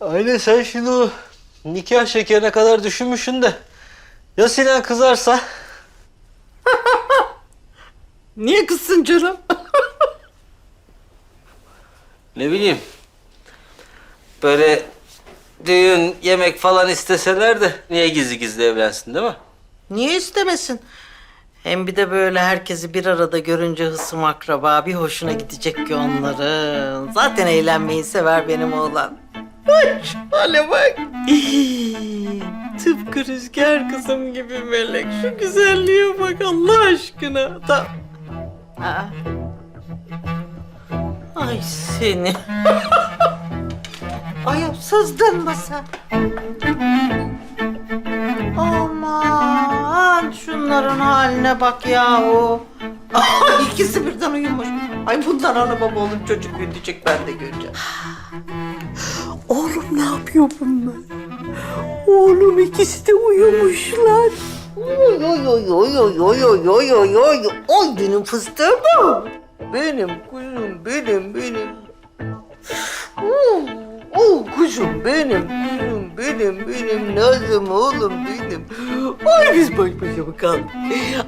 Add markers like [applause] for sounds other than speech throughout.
Aynen sen şimdi o nikah şekerine kadar düşünmüşsün de. Ya Sinan kızarsa? [laughs] Niye kızsın canım? [laughs] Ne bileyim. Böyle düğün, yemek falan isteseler de niye gizli gizli evlensin değil mi? Niye istemesin? Hem bir de böyle herkesi bir arada görünce hısım akraba bir hoşuna gidecek ki onların. Zaten eğlenmeyi sever benim oğlan. Ay hale bak. [laughs] Tıpkı rüzgar kızım gibi melek. Şu güzelliğe bak Allah aşkına. Da... Aa. Ay seni. [laughs] Ay sızdın mı sen? Aman şunların haline bak yahu. Ay, [laughs] İkisi birden uyumuş. Ay bundan ana baba olur çocuk büyütecek ben de göreceğim. Ne yapıyor bunlar? Oğlum ikisi de uyumuşlar. Oy oy oy oy oy oy oy oy oy oy. Oy benim fıstığım bu. Benim kuzum benim benim. Oo kuzum benim, kuzum benim, benim Nazım oğlum benim. Ay biz baş başa mı kaldık?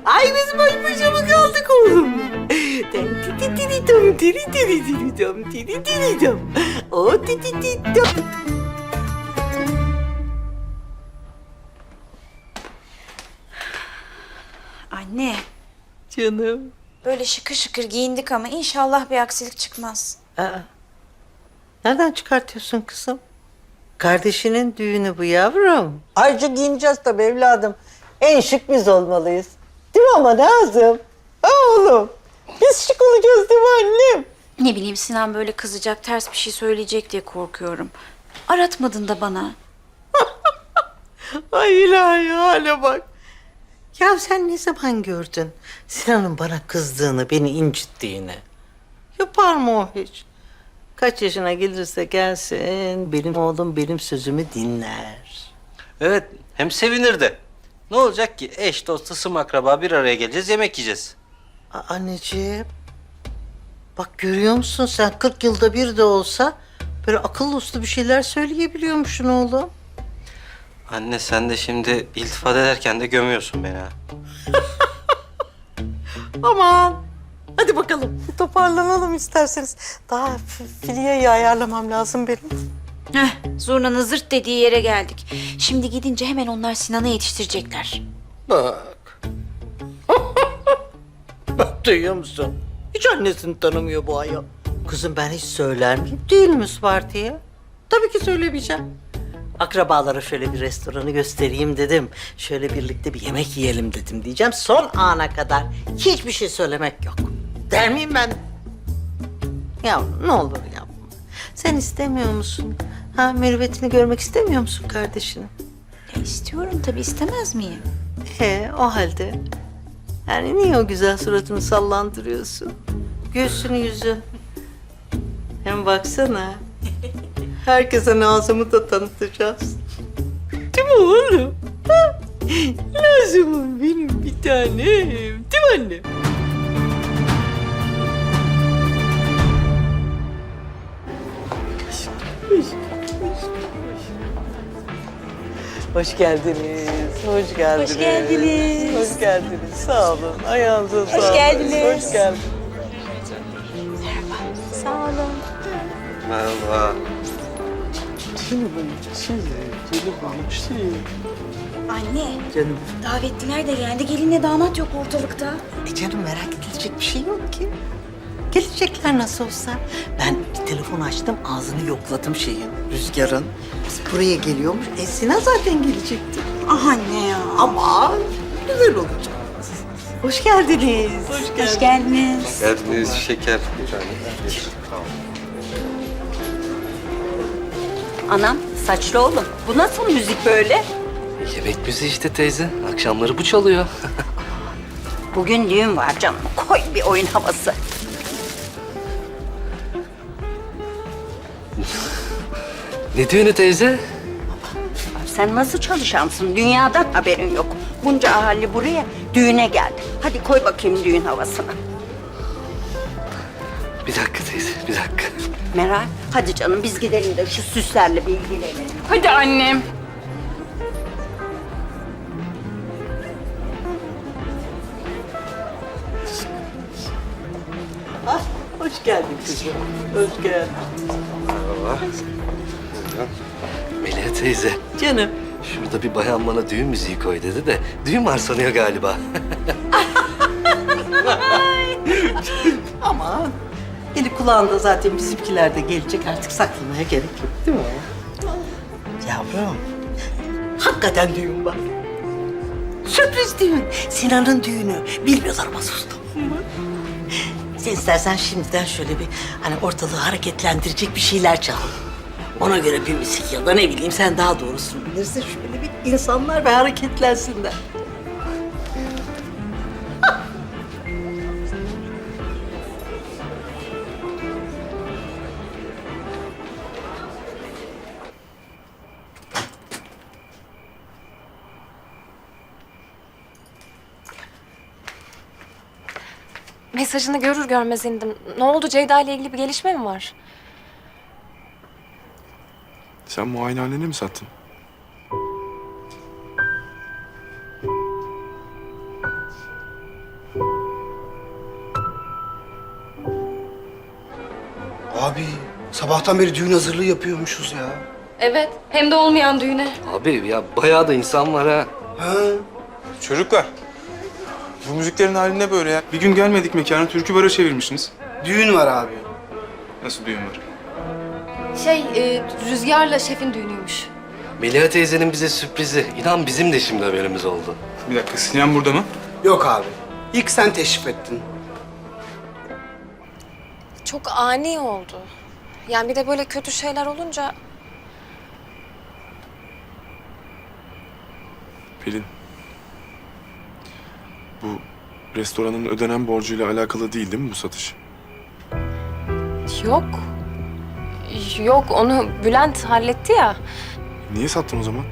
Ay biz baş başa mı kaldık oğlum? Ten ti ti ti ti dom, tiri tiri tiri dom, tiri tiri dom. O ti ti ti dom. Anne, Canım. böyle şıkır şıkır giyindik ama inşallah bir aksilik çıkmaz. Aa, nereden çıkartıyorsun kızım? Kardeşinin düğünü bu yavrum. Ayrıca giyineceğiz tabii evladım. En şık biz olmalıyız. Değil mi ama Nazım? Ha oğlum? Biz şık olacağız değil mi annem? Ne bileyim Sinan böyle kızacak, ters bir şey söyleyecek diye korkuyorum. Aratmadın da bana. [laughs] Ay ilahi hale bak. Ya sen ne zaman gördün Sinan'ın bana kızdığını, beni incittiğini? Yapar mı o hiç? Kaç yaşına gelirse gelsin benim oğlum benim sözümü dinler. Evet, hem sevinir de. Ne olacak ki? Eş, dost, ısım, akraba bir araya geleceğiz, yemek yiyeceğiz. Aa, Anneciğim. Bak görüyor musun sen 40 yılda bir de olsa böyle akıllı uslu bir şeyler söyleyebiliyormuşsun oğlum. Anne sen de şimdi iltifat ederken de gömüyorsun beni ha. [laughs] Aman. Hadi bakalım toparlanalım isterseniz. Daha fi- filyeyi ayarlamam lazım benim. Heh, zurnanın zırt dediği yere geldik. Şimdi gidince hemen onlar Sinan'ı yetiştirecekler. Bak. [laughs] Bak duyuyor musun? Hiç annesini tanımıyor bu ayol. Kızım ben hiç söyler miyim? Değil mi Sparti'ye? Tabii ki söylemeyeceğim. Akrabalara şöyle bir restoranı göstereyim dedim. Şöyle birlikte bir yemek yiyelim dedim diyeceğim. Son ana kadar hiçbir şey söylemek yok. Der miyim ben? Ya ne olur yapma. Sen istemiyor musun? Ha mürüvvetini görmek istemiyor musun kardeşini? Ya istiyorum tabii istemez miyim? He, o halde. Yani niye o güzel suratını sallandırıyorsun? Göğsünü yüzün. Hem baksana. Herkese Nazım'ı da tanıtacağız. Değil mi oğlum? Ha? Nazım'ım benim bir tanem. Değil mi annem? Hoş geldiniz. Hoş geldiniz. Hoş geldiniz. Hoş geldiniz. Sağ olun. Ayağınıza sağlık. geldiniz. Hoş geldiniz. Sağ olun. Merhaba. Anne, Canım. davetliler de geldi. Gelinle damat yok ortalıkta. E canım merak edilecek bir şey yok ki. Gelecekler nasıl olsa. Ben bir telefon açtım, ağzını yokladım şeyin, Rüzgar'ın. Buraya geliyormuş. E Sinan zaten gelecekti. Ah anne ya. Ama güzel olacak. Hoş geldiniz. Hoş Hoş geldiniz. Geldiniz şeker. Anam saçlı oğlum. Bu nasıl müzik böyle? Yemek müziği işte teyze. Akşamları bu çalıyor. Bugün düğün var canım. Koy bir oyun havası. Ne düğünü teyze? Sen nasıl çalışansın? Dünyadan haberin yok. Bunca ahali buraya düğüne geldi. Hadi koy bakayım düğün havasını. Bir dakika teyze, bir dakika. Meral hadi canım biz gidelim de şu süslerle bir ilgilenelim. Hadi annem. Ah, hoş geldin kızım. Hoş geldin. Melih teyze, Canım. şurada bir bayan bana düğün müziği koy dedi de düğün var sanıyor galiba. [laughs] Aman. Eli kulağında zaten bizimkiler de gelecek artık saklamaya gerek yok değil mi? Yavrum. Hakikaten düğün var. Sürpriz düğün. Sinan'ın düğünü. Bilmiyorlar ama sustum. Sen istersen şimdiden şöyle bir hani ortalığı hareketlendirecek bir şeyler çal. Ona göre bir müzik ya da ne bileyim sen daha doğrusunu bilirsin. Şöyle bir insanlar ve hareketlensinler. Mesajını görür görmez indim. Ne oldu Ceyda ile ilgili bir gelişme mi var? Sen muayenehaneni mi sattın? Abi sabahtan beri düğün hazırlığı yapıyormuşuz ya. Evet. Hem de olmayan düğüne. Abi ya bayağı da insan var ha. Ha? Çocuklar, bu müziklerin hali ne böyle ya? Bir gün gelmedik mekana, türkü bara çevirmişsiniz. Düğün var abi. Nasıl düğün var? Şey, e, Rüzgar'la şefin düğünüymüş. Melih teyzenin bize sürprizi. İnan bizim de şimdi haberimiz oldu. Bir dakika, Sinan burada mı? Yok abi. İlk sen teşrif ettin. Çok ani oldu. Yani bir de böyle kötü şeyler olunca... Pelin. Bu restoranın ödenen borcuyla alakalı değil değil mi bu satış? Yok. Yok, onu Bülent halletti ya. Niye sattın o zaman?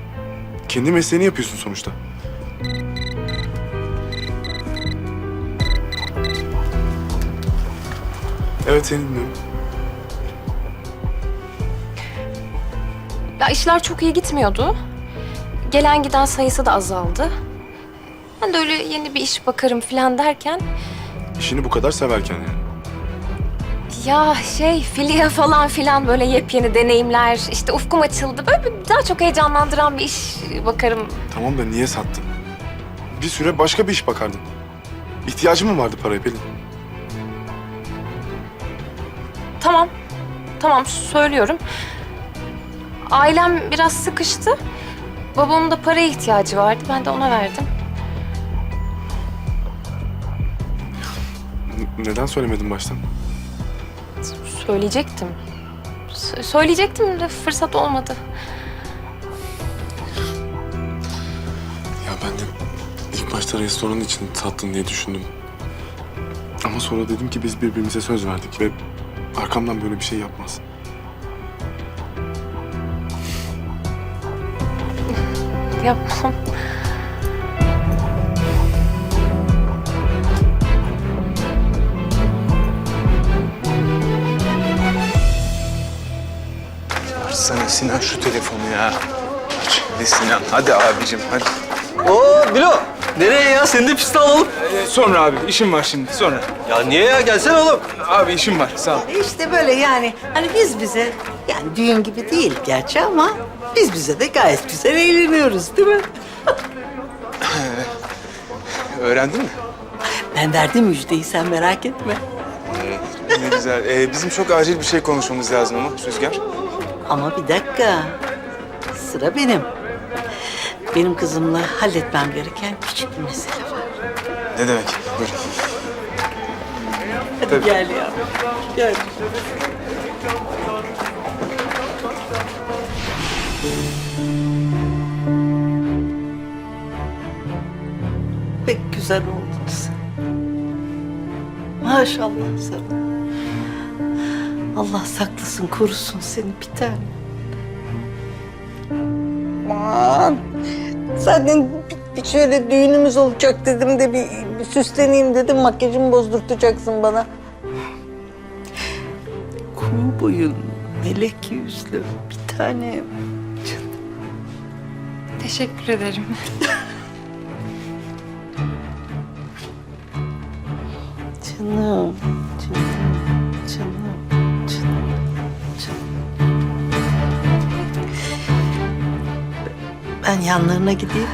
Kendi mesleğini yapıyorsun sonuçta. Evet seni dinliyorum. Ya işler çok iyi gitmiyordu. Gelen giden sayısı da azaldı. Ben de öyle yeni bir iş bakarım falan derken... İşini bu kadar severken yani. Ya şey filya falan filan böyle yepyeni deneyimler işte ufkum açıldı. Böyle bir daha çok heyecanlandıran bir iş bakarım. Tamam da niye sattın? Bir süre başka bir iş bakardın. İhtiyacın mı vardı paraya Pelin? Tamam. Tamam söylüyorum. Ailem biraz sıkıştı. Babamın da paraya ihtiyacı vardı. Ben de ona verdim. N- neden söylemedin baştan? Söyleyecektim. S- söyleyecektim de fırsat olmadı. Ya ben de ilk başta restoran için sattın diye düşündüm. Ama sonra dedim ki biz birbirimize söz verdik ve arkamdan böyle bir şey yapmaz. Yapmam. Açsana Sinan şu telefonu ya. Aç hadi Sinan. Hadi abicim hadi. Oo Bilo. Nereye ya? Seni de piste alalım. Ee, sonra abi işim var şimdi sonra. Ya niye ya? Gelsene oğlum. Abi işim var sağ ol. İşte böyle yani hani biz bize yani düğün gibi değil gerçi ama biz bize de gayet güzel eğleniyoruz değil mi? [laughs] Öğrendin mi? Ben verdim müjdeyi sen merak etme. Ne güzel. Ee, bizim çok acil bir şey konuşmamız lazım ama Rüzgar. Ama bir dakika. Sıra benim. Benim kızımla halletmem gereken küçük bir mesele var. Ne demek? Buyurun. Hadi Tabii. gel ya. Gel. Pek güzel oldun sen. Maşallah sana. Allah saklasın, korusun seni bir tane. Aman. Zaten bir, şöyle düğünümüz olacak dedim de bir, bir süsleneyim dedim. Makyajımı bozdurtacaksın bana. kuğu boyun, melek yüzlü bir tanem. Teşekkür ederim. Canım, canım, canım, Ben yanlarına gideyim.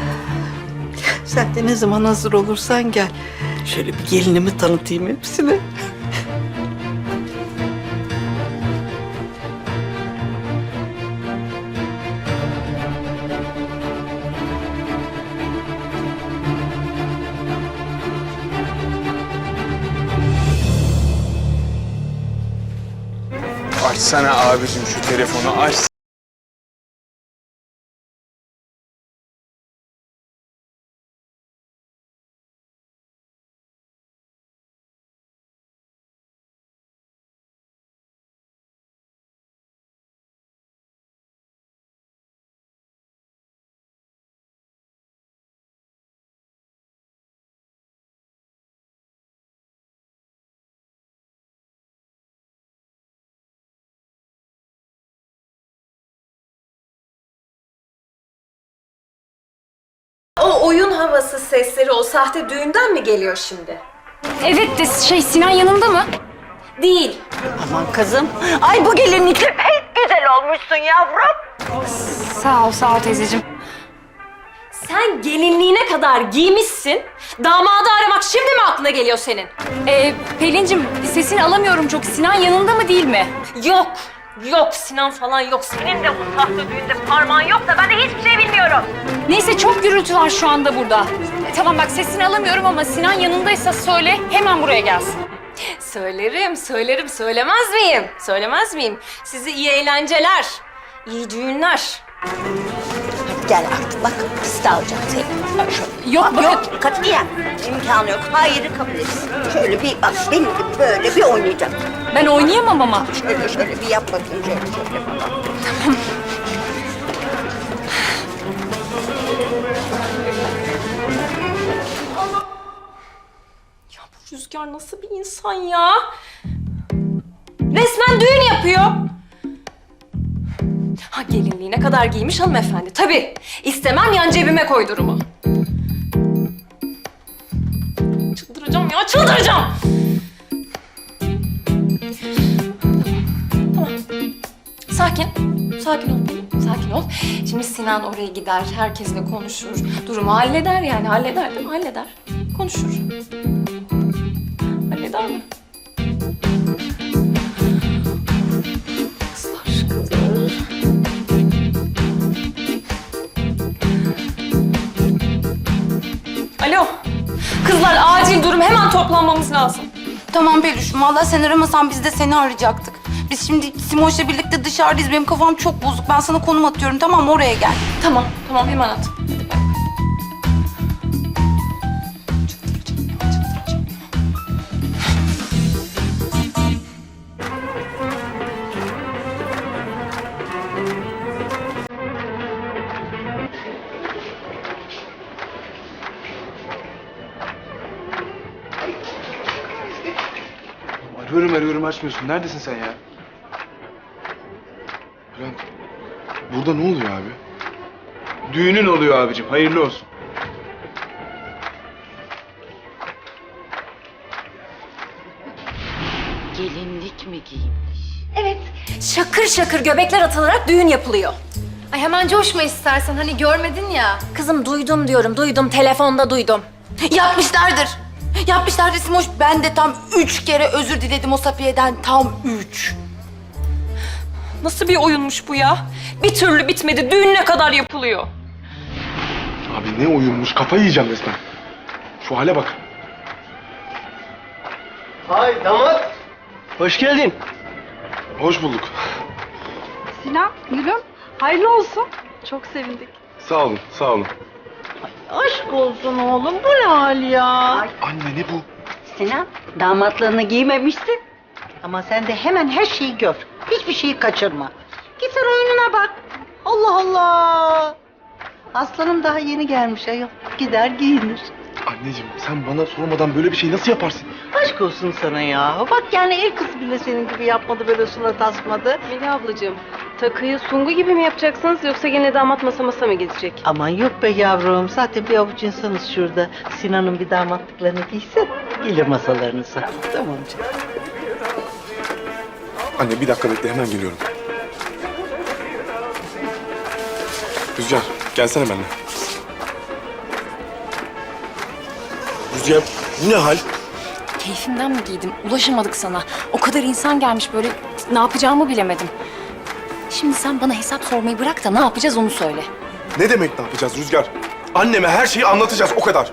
Sen de ne zaman hazır olursan gel. Şöyle bir gelinimi tanıtayım hepsine. Açsana abicim şu telefonu aç. O oyun havası sesleri o sahte düğünden mi geliyor şimdi? Evet de şey Sinan yanında mı? Değil. Aman kızım. Ay bu gelinlikle pek güzel olmuşsun yavrum. Sağ ol sağ ol teyzeciğim. Sen gelinliğine kadar giymişsin. Damadı aramak şimdi mi aklına geliyor senin? Ee, Pelin'cim sesini alamıyorum çok. Sinan yanında mı değil mi? Yok. Yok Sinan falan yok. Senin de bu sahte düğünde parmağın yok da ben de hiçbir şey bilmiyorum. Neyse çok gürültü var şu anda burada. E, tamam bak sesini alamıyorum ama Sinan yanındaysa söyle hemen buraya gelsin. Söylerim, söylerim. Söylemez miyim? Söylemez miyim? Size iyi eğlenceler, iyi düğünler. Gel artık bak piste alacağım seni. Bak şöyle. Yok Bak, bakın. yok katiyen imkanı yok. Hayırı kabul etsin. Şöyle bir bak benim gibi böyle bir oynayacak. Ben oynayamam ama. Şöyle şöyle bir yap bakayım şöyle şöyle. Ya bu Rüzgar nasıl bir insan ya? Resmen düğün yapıyor. Ha gelinliğine kadar giymiş hanımefendi. Tabii. İstemem yan cebime koy durumu. Çıldıracağım ya, çıldıracağım. Sakin. Sakin ol. Sakin ol. Şimdi Sinan oraya gider, herkesle konuşur. Durumu halleder yani. Halleder değil mi? Halleder. Konuşur. Halleder mi? Alo. Kızlar acil durum. Hemen toplanmamız lazım. Tamam Peluş'um. Valla sen aramasan biz de seni arayacaktık. Biz şimdi Simoş'la birlikte dışarıdayız. Benim kafam çok bozuk. Ben sana konum atıyorum tamam mı? Oraya gel. Tamam, tamam hemen at. Hadi bay. Arıyorum arıyorum açmıyorsun. Neredesin sen ya? Bülent, burada ne oluyor abi? Düğünün oluyor abicim. Hayırlı olsun. Gelinlik mi giymiş? Evet, şakır şakır göbekler atılarak düğün yapılıyor. Ay hemen coşma istersen hani görmedin ya. Kızım duydum diyorum, duydum. Telefonda duydum. Yapmışlardır. Yapmışlardır Simoş. Ben de tam üç kere özür diledim o Safiye'den. Tam üç. Nasıl bir oyunmuş bu ya? Bir türlü bitmedi, düğün ne kadar yapılıyor? Abi ne oyunmuş kafayı yiyeceğim resmen. Şu hale bak. Hay damat. Hoş geldin. Hoş bulduk. Sinan, gülüm. Hayırlı olsun. Çok sevindik. Sağ olun, sağ olun. Aşk olsun oğlum. Bu ne hal ya? Anne ne bu? Sinan damatlığını giymemişsin. Ama sen de hemen her şeyi gör. Hiçbir şeyi kaçırma. Git sen oyununa bak. Allah Allah. Aslanım daha yeni gelmiş ayol. Gider giyinir. Anneciğim sen bana sormadan böyle bir şey nasıl yaparsın? Aşk olsun sana ya. Bak yani el kız bile senin gibi yapmadı böyle surat asmadı. Melih ablacığım, takıyı sungu gibi mi yapacaksınız yoksa gene damat masa masa mı gidecek? Aman yok be yavrum. Zaten bir avuç insanız şurada. Sinan'ın bir damatlıklarını giyse gelir masalarınıza. Tamam canım. Anne bir dakika bekle hemen geliyorum. Rüzgar gelsene benimle. Rüzgar bu ne hal? Keyfimden mi giydim? Ulaşamadık sana. O kadar insan gelmiş böyle ne yapacağımı bilemedim. Şimdi sen bana hesap sormayı bırak da ne yapacağız onu söyle. Ne demek ne yapacağız Rüzgar? Anneme her şeyi anlatacağız o kadar.